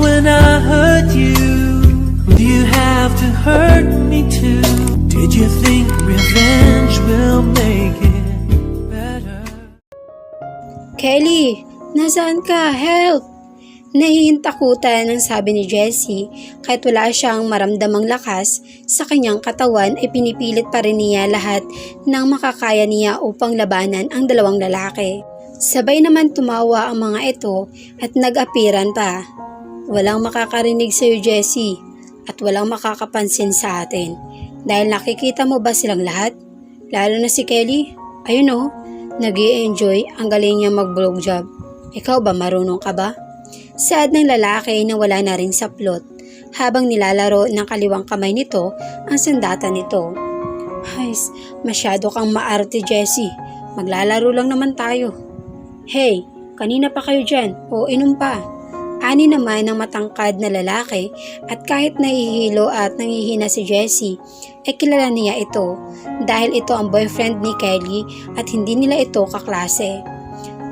when I hurt you? Do you have to hurt me too? Did you think revenge will make it better? Kelly, nasaan ka? Help! Nahihintakutan ang sabi ni Jessie kahit wala siyang maramdamang lakas sa kanyang katawan ay pinipilit pa rin niya lahat ng makakaya niya upang labanan ang dalawang lalaki. Sabay naman tumawa ang mga ito at nag-apiran pa. Walang makakarinig sa iyo Jessie at walang makakapansin sa atin dahil nakikita mo ba silang lahat? Lalo na si Kelly? Ayun oh, nag enjoy ang galing niya mag-blowjob. Ikaw ba marunong ka ba? Sad ng lalaki na wala na rin sa plot habang nilalaro ng kaliwang kamay nito ang sandata nito. Hays, masyado kang maarte Jessie. Maglalaro lang naman tayo. Hey, kanina pa kayo dyan o inom pa. Ani naman ng matangkad na lalaki at kahit nahihilo at nangihina si Jessie, ay kilala niya ito dahil ito ang boyfriend ni Kelly at hindi nila ito kaklase.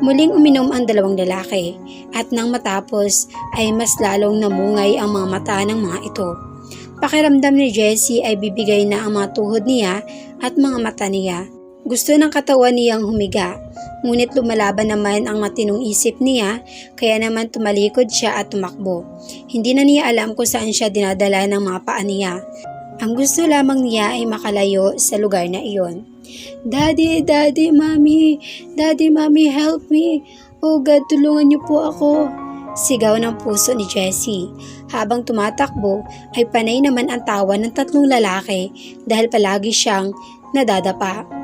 Muling uminom ang dalawang lalaki at nang matapos ay mas lalong namungay ang mga mata ng mga ito. Pakiramdam ni Jessie ay bibigay na ang mga tuhod niya at mga mata niya. Gusto ng katawan niyang humiga, ngunit lumalaban naman ang matinong isip niya kaya naman tumalikod siya at tumakbo. Hindi na niya alam kung saan siya dinadala ng mga paa niya. Ang gusto lamang niya ay makalayo sa lugar na iyon. Daddy, Daddy, Mommy, Daddy, Mommy, help me. Oh God, tulungan niyo po ako. Sigaw ng puso ni Jessie. Habang tumatakbo ay panay naman ang tawa ng tatlong lalaki dahil palagi siyang nadadapa.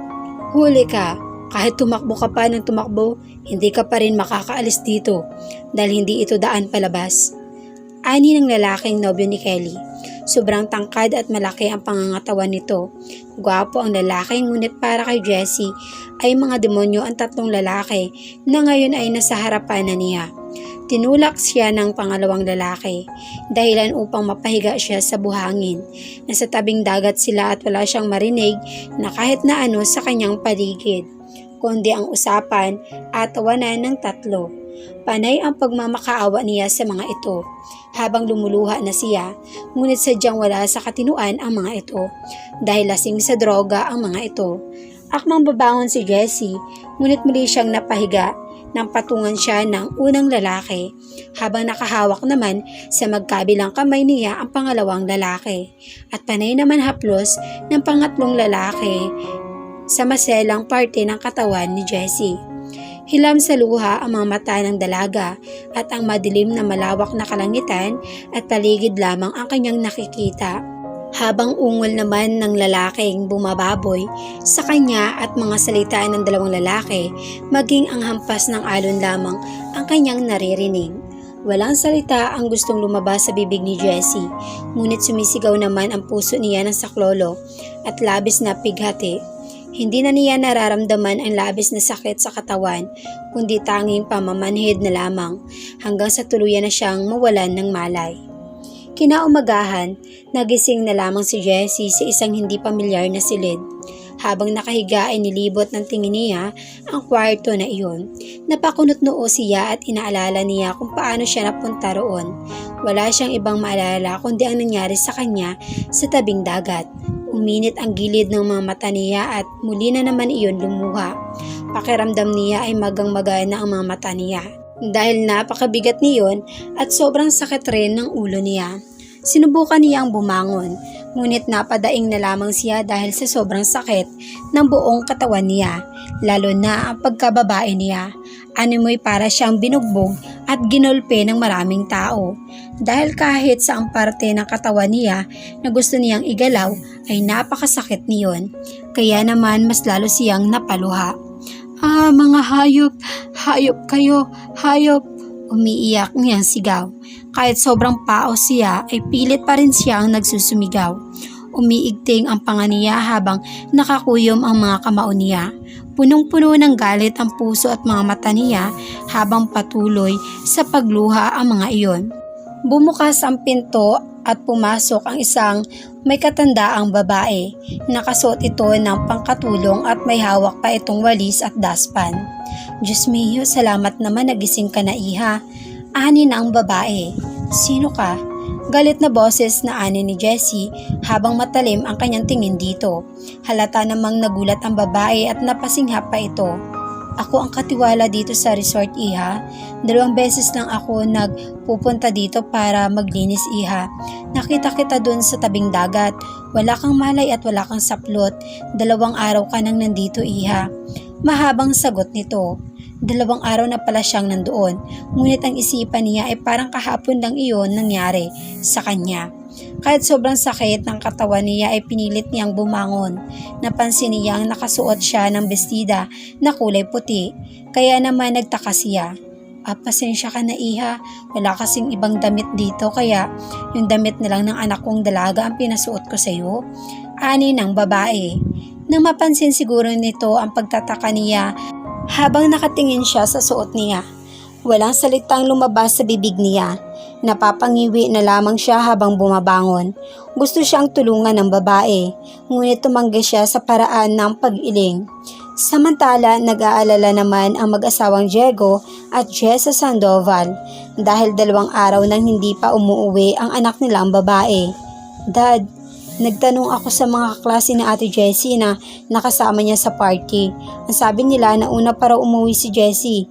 Huli ka, kahit tumakbo ka pa ng tumakbo, hindi ka pa rin makakaalis dito dahil hindi ito daan palabas. Ani ng lalaking nobyo ni Kelly. Sobrang tangkad at malaki ang pangangatawan nito. Gwapo ang lalaki ngunit para kay Jessie ay mga demonyo ang tatlong lalaki na ngayon ay nasa harapan na niya. Tinulak siya ng pangalawang lalaki dahilan upang mapahiga siya sa buhangin. Nasa tabing dagat sila at wala siyang marinig na kahit na ano sa kanyang paligid, kundi ang usapan at tawanan ng tatlo. Panay ang pagmamakaawa niya sa mga ito habang lumuluha na siya, ngunit sadyang wala sa katinuan ang mga ito dahil lasing sa droga ang mga ito. Akmang babangon si Jessie, ngunit muli siyang napahiga nang patungan siya ng unang lalaki habang nakahawak naman sa magkabilang kamay niya ang pangalawang lalaki at panay naman haplos ng pangatlong lalaki sa maselang parte ng katawan ni Jessie. Hilam sa luha ang mga mata ng dalaga at ang madilim na malawak na kalangitan at paligid lamang ang kanyang nakikita. Habang ungol naman ng lalaking bumababoy sa kanya at mga salita ng dalawang lalaki, maging ang hampas ng alon lamang ang kanyang naririnig. Walang salita ang gustong lumabas sa bibig ni Jessie, ngunit sumisigaw naman ang puso niya ng saklolo at labis na pighati. Hindi na niya nararamdaman ang labis na sakit sa katawan, kundi tanging pamamanhid na lamang hanggang sa tuluyan na siyang mawalan ng malay. Kinaumagahan, nagising na lamang si Jessie sa isang hindi pamilyar na silid. Habang nakahiga ay nilibot ng tingin niya ang kwarto na iyon. Napakunot noo siya at inaalala niya kung paano siya napunta roon. Wala siyang ibang maalala kundi ang nangyari sa kanya sa tabing dagat. Uminit ang gilid ng mga mata niya at muli na naman iyon lumuha. Pakiramdam niya ay magang-maga na ang mga mata niya. Dahil napakabigat niyon at sobrang sakit rin ng ulo niya. Sinubukan niyang bumangon, ngunit napadaing na lamang siya dahil sa sobrang sakit ng buong katawan niya, lalo na ang pagkababae niya. Animoy para siyang binugbog at ginulpe ng maraming tao. Dahil kahit sa ang parte ng katawan niya na gusto niyang igalaw ay napakasakit niyon. Kaya naman mas lalo siyang napaluha. Ah, mga hayop, hayop kayo, hayop. Umiiyak niyang sigaw. Kahit sobrang paos siya ay pilit pa rin siyang nagsusumigaw. Umiigting ang panga niya habang nakakuyom ang mga kamao niya. Punong-puno ng galit ang puso at mga mata niya habang patuloy sa pagluha ang mga iyon. Bumukas ang pinto at pumasok ang isang may katandaang babae. Nakasuot ito ng pangkatulong at may hawak pa itong walis at daspan. Diyos mio, salamat naman nagising ka na iha. Ani na ang babae. Sino ka? Galit na boses na ani ni Jessie habang matalim ang kanyang tingin dito. Halata namang nagulat ang babae at napasinghap pa ito. Ako ang katiwala dito sa resort iha. Dalawang beses lang ako nagpupunta dito para maglinis iha. Nakita kita dun sa tabing dagat. Wala kang malay at wala kang saplot. Dalawang araw ka nang nandito iha. Mahabang sagot nito. Dalawang araw na pala siyang nandoon, ngunit ang isipan niya ay parang kahapon lang iyon nangyari sa kanya. Kahit sobrang sakit ng katawan niya ay pinilit niyang bumangon. Napansin niyang nakasuot siya ng bestida na kulay puti, kaya naman nagtaka siya. Ah, pasensya ka na iha, wala kasing ibang damit dito kaya yung damit na lang ng anak kong dalaga ang pinasuot ko sa iyo. Ani ng babae. Nang mapansin siguro nito ang pagtataka niya habang nakatingin siya sa suot niya. Walang salitang lumabas sa bibig niya. Napapangiwi na lamang siya habang bumabangon. Gusto siyang tulungan ng babae, ngunit tumanggi siya sa paraan ng pag-iling. Samantala, nag-aalala naman ang mag-asawang Diego at Jessa Sandoval dahil dalawang araw nang hindi pa umuuwi ang anak nilang babae. Dad, Nagtanong ako sa mga kaklase ni Ate Jessie na nakasama niya sa party. Ang sabi nila na una para umuwi si Jessie.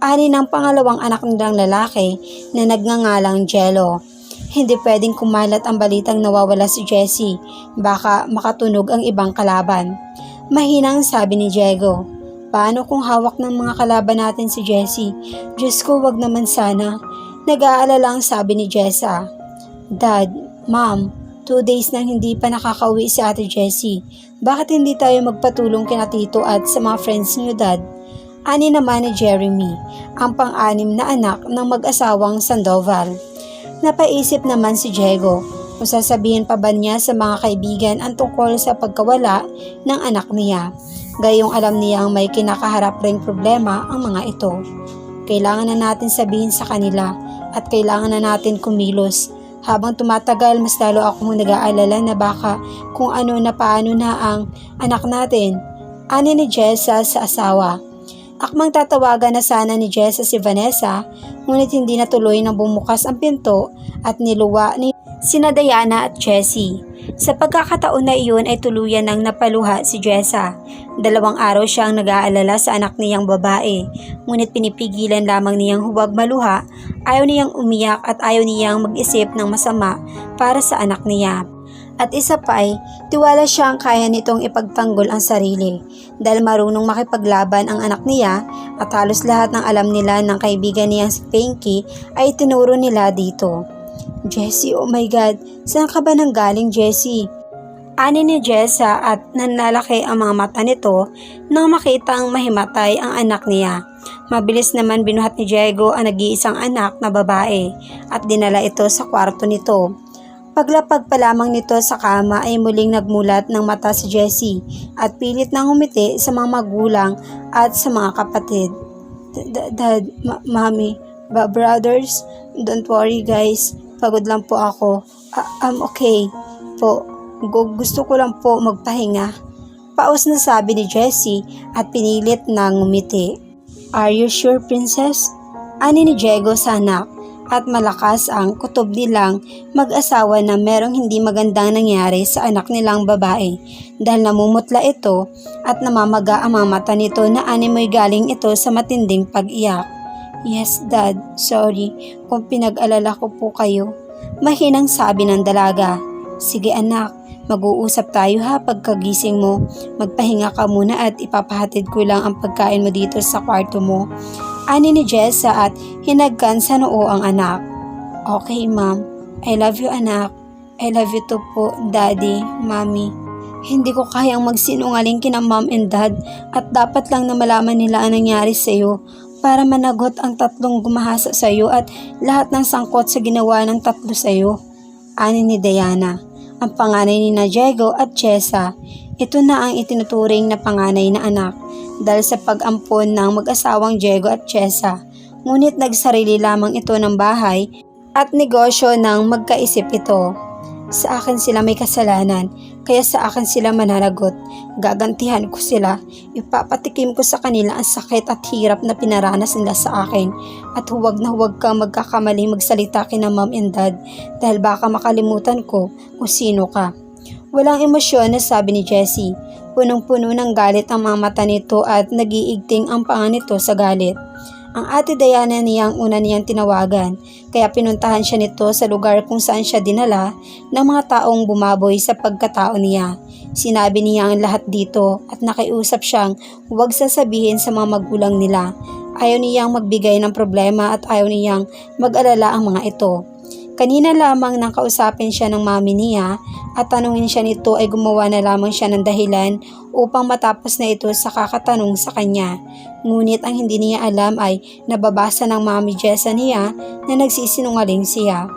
Ani ng pangalawang anak nilang lalaki na nagngangalang Jello. Hindi pwedeng kumalat ang balitang nawawala si Jessie. Baka makatunog ang ibang kalaban. Mahinang sabi ni Diego. Paano kung hawak ng mga kalaban natin si Jessie? Diyos ko, wag naman sana. Nag-aalala ang sabi ni Jessa. Dad, Mom, Two days nang hindi pa nakakauwi si Ate Jessie. Bakit hindi tayo magpatulong kina Tito at sa mga friends niyo, Dad? Ani naman ni Jeremy, ang pang-anim na anak ng mag-asawang Sandoval. Napaisip naman si Diego kung sasabihin pa ba niya sa mga kaibigan ang tungkol sa pagkawala ng anak niya. Gayong alam niyang may kinakaharap ring problema ang mga ito. Kailangan na natin sabihin sa kanila at kailangan na natin kumilos habang tumatagal, mas lalo akong nag-aalala na baka kung ano na paano na ang anak natin. Ani ni Jessa sa asawa. Akmang tatawagan na sana ni Jessa si Vanessa, ngunit hindi natuloy nang bumukas ang pinto at niluwa ni sina Diana at Jessie. Sa pagkakataon na iyon ay tuluyan ng napaluha si Jessa. Dalawang araw siyang nag-aalala sa anak niyang babae, ngunit pinipigilan lamang niyang huwag maluha, ayaw niyang umiyak at ayaw niyang mag-isip ng masama para sa anak niya. At isa pa ay, tiwala siyang kaya nitong ipagtanggol ang sarili dahil marunong makipaglaban ang anak niya at halos lahat ng alam nila ng kaibigan niyang si Pinky ay tinuro nila dito. Jessie, oh my God, saan ka ba nang galing Jessie? Ani ni Jessa at nanlalaki ang mga mata nito nang makitang mahimatay ang anak niya. Mabilis naman binuhat ni Diego ang nag-iisang anak na babae at dinala ito sa kwarto nito. Paglapag pa lamang nito sa kama ay muling nagmulat ng mata si Jessie at pilit nang humiti sa mga magulang at sa mga kapatid. Dad, Mami, ba brothers, don't worry guys, pagod lang po ako. I'm okay po. Gu- Gusto ko lang po magpahinga. Paus na sabi ni Jessie at pinilit na ngumiti. Are you sure, princess? Ani ni Diego sa anak at malakas ang kutob nilang mag-asawa na merong hindi magandang nangyari sa anak nilang babae dahil namumutla ito at namamaga ang mga mata nito na animoy galing ito sa matinding pag-iyak. Yes, Dad. Sorry kung pinag-alala ko po kayo. Mahinang sabi ng dalaga. Sige anak, mag-uusap tayo ha pagkagising mo. Magpahinga ka muna at ipapahatid ko lang ang pagkain mo dito sa kwarto mo. Ani ni Jessa at hinagkan sa noo ang anak. Okay, ma'am. I love you, anak. I love you too po, daddy, mommy. Hindi ko kayang magsinungaling kina mom and dad at dapat lang na malaman nila ang nangyari sa iyo para managot ang tatlong gumahasa sa iyo at lahat ng sangkot sa ginawa ng tatlo sa iyo. Ani ni Diana, ang panganay ni na Diego at Chesa. Ito na ang itinuturing na panganay na anak dahil sa pag-ampon ng mag-asawang Diego at Chesa. Ngunit nagsarili lamang ito ng bahay at negosyo ng magkaisip ito. Sa akin sila may kasalanan, kaya sa akin sila mananagot. Gagantihan ko sila. Ipapatikim ko sa kanila ang sakit at hirap na pinaranas nila sa akin. At huwag na huwag kang magkakamali magsalita kina mom and dad dahil baka makalimutan ko kung sino ka. Walang emosyon na sabi ni Jessie. Punong-puno ng galit ang mga nito at nagiigting ang panga nito sa galit. Ang ate Diana niya ang una niyang tinawagan, kaya pinuntahan siya nito sa lugar kung saan siya dinala ng mga taong bumaboy sa pagkatao niya. Sinabi niya ang lahat dito at nakiusap siyang huwag sasabihin sa mga magulang nila. Ayaw niyang magbigay ng problema at ayaw niyang mag-alala ang mga ito. Kanina lamang nang kausapin siya ng mami niya at tanungin siya nito ay gumawa na lamang siya ng dahilan upang matapos na ito sa kakatanong sa kanya. Ngunit ang hindi niya alam ay nababasa ng mami Jessa niya na nagsisinungaling siya.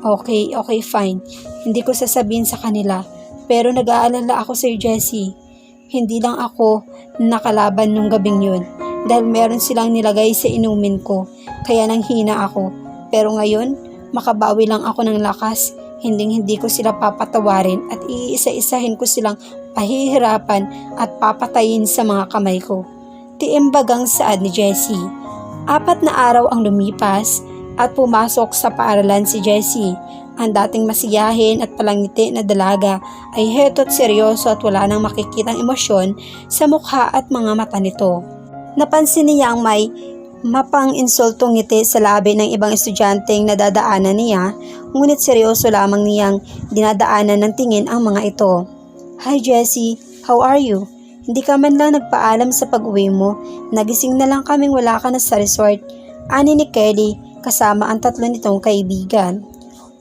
Okay, okay, fine. Hindi ko sasabihin sa kanila. Pero nag-aalala ako sa Jessie. Hindi lang ako nakalaban nung gabing yun. Dahil meron silang nilagay sa inumin ko. Kaya nang hina ako. Pero ngayon, makabawi lang ako ng lakas. Hinding hindi ko sila papatawarin at iisa-isahin ko silang pahihirapan at papatayin sa mga kamay ko. Tiimbagang saad ni Jessie. Apat na araw ang lumipas at pumasok sa paaralan si Jessie. Ang dating masiyahin at palangiti na dalaga ay heto't seryoso at wala nang makikitang emosyon sa mukha at mga mata nito. Napansin niya ang may mapang insultong ngiti sa labi ng ibang estudyanteng nadadaanan niya, ngunit seryoso lamang niyang dinadaanan ng tingin ang mga ito. Hi Jessie, how are you? Hindi ka man lang nagpaalam sa pag-uwi mo, nagising na lang kaming wala ka na sa resort. Ani ni Kelly, kasama ang tatlo nitong kaibigan.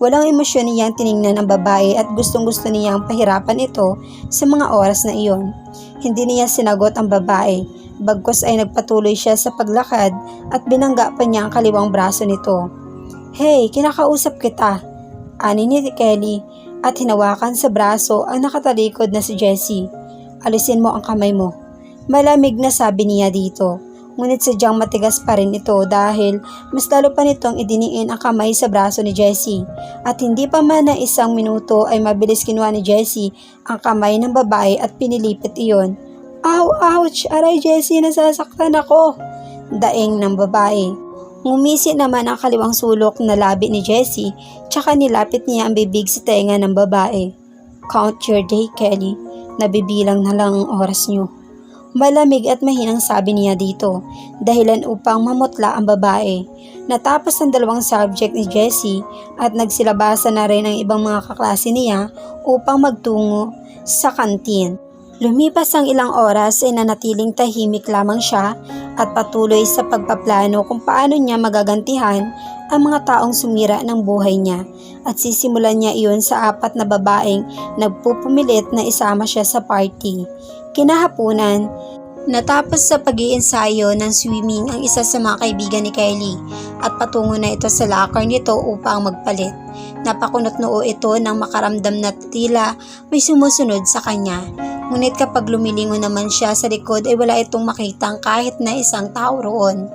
Walang emosyon niyang tiningnan ang babae at gustong gusto niyang pahirapan ito sa mga oras na iyon. Hindi niya sinagot ang babae, bagkos ay nagpatuloy siya sa paglakad at binangga pa niya ang kaliwang braso nito. Hey, kinakausap kita. Ani ni Kelly at hinawakan sa braso ang nakatalikod na si Jessie. Alisin mo ang kamay mo. Malamig na sabi niya dito. Ngunit sadyang matigas pa rin ito dahil mas lalo pa nitong idiniin ang kamay sa braso ni Jessie. At hindi pa man na isang minuto ay mabilis kinuha ni Jessie ang kamay ng babae at pinilipit iyon. Ow, ouch! Aray Jessie, nasasaktan ako! Daing ng babae. Ngumisi naman ang kaliwang sulok na labi ni Jessie tsaka nilapit niya ang bibig sa tenga ng babae. Count your day, Kelly. Nabibilang na lang ang oras niyo. Malamig at mahinang sabi niya dito, dahilan upang mamutla ang babae. Natapos ang dalawang subject ni Jessie at nagsilabasa na rin ang ibang mga kaklase niya upang magtungo sa kantin. Lumipas ang ilang oras ay nanatiling tahimik lamang siya at patuloy sa pagpaplano kung paano niya magagantihan ang mga taong sumira ng buhay niya at sisimulan niya iyon sa apat na babaeng nagpupumilit na isama siya sa party. Kinahapunan, natapos sa pag-iensayo ng swimming ang isa sa mga kaibigan ni Kylie at patungo na ito sa locker nito upang magpalit. Napakunot noo ito nang makaramdam na tila may sumusunod sa kanya. Ngunit kapag lumilingon naman siya sa likod ay wala itong makitang kahit na isang tao roon.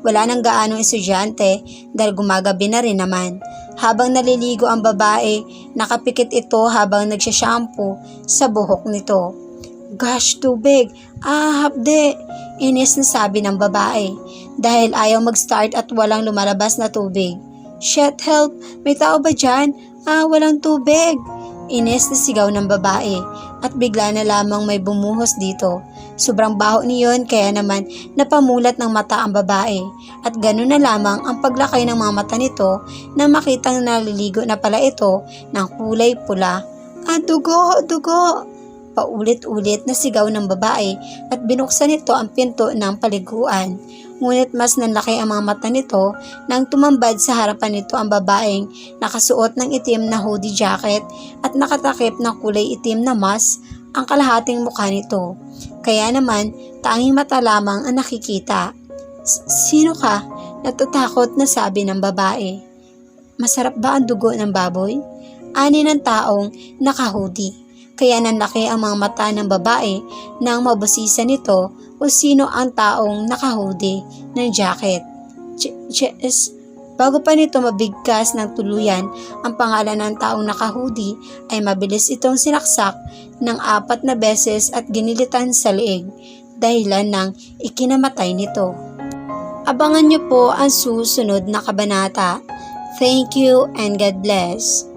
Wala nang gaanong estudyante dahil gumagabi na rin naman. Habang naliligo ang babae, nakapikit ito habang nagsashampoo sa buhok nito. Gosh, tubig! Ah, hapde! Inis na sabi ng babae dahil ayaw mag-start at walang lumalabas na tubig. Shit, help! May tao ba dyan? Ah, walang tubig! Inis na sigaw ng babae at bigla na lamang may bumuhos dito. Sobrang baho niyon kaya naman napamulat ng mata ang babae at gano'n na lamang ang paglakay ng mga mata nito na makitang naliligo na pala ito ng kulay pula. Ah, dugo! Dugo! Paulit-ulit na sigaw ng babae at binuksan nito ang pinto ng paliguan. Ngunit mas nanlaki ang mga mata nito nang tumambad sa harapan nito ang babaeng nakasuot ng itim na hoodie jacket at nakatakip ng kulay itim na mask ang kalahating mukha nito. Kaya naman, tanging mata lamang ang nakikita. Sino ka? Natatakot na sabi ng babae. Masarap ba ang dugo ng baboy? Ani ng taong nakahoodie. Kaya nanlaki ang mga mata ng babae nang mabusisa nito o sino ang taong nakahoodie ng jacket. Ch- Bago pa nito mabigkas ng tuluyan ang pangalan ng taong nakahudi ay mabilis itong sinaksak ng apat na beses at ginilitan sa leeg dahilan ng ikinamatay nito. Abangan niyo po ang susunod na kabanata. Thank you and God bless.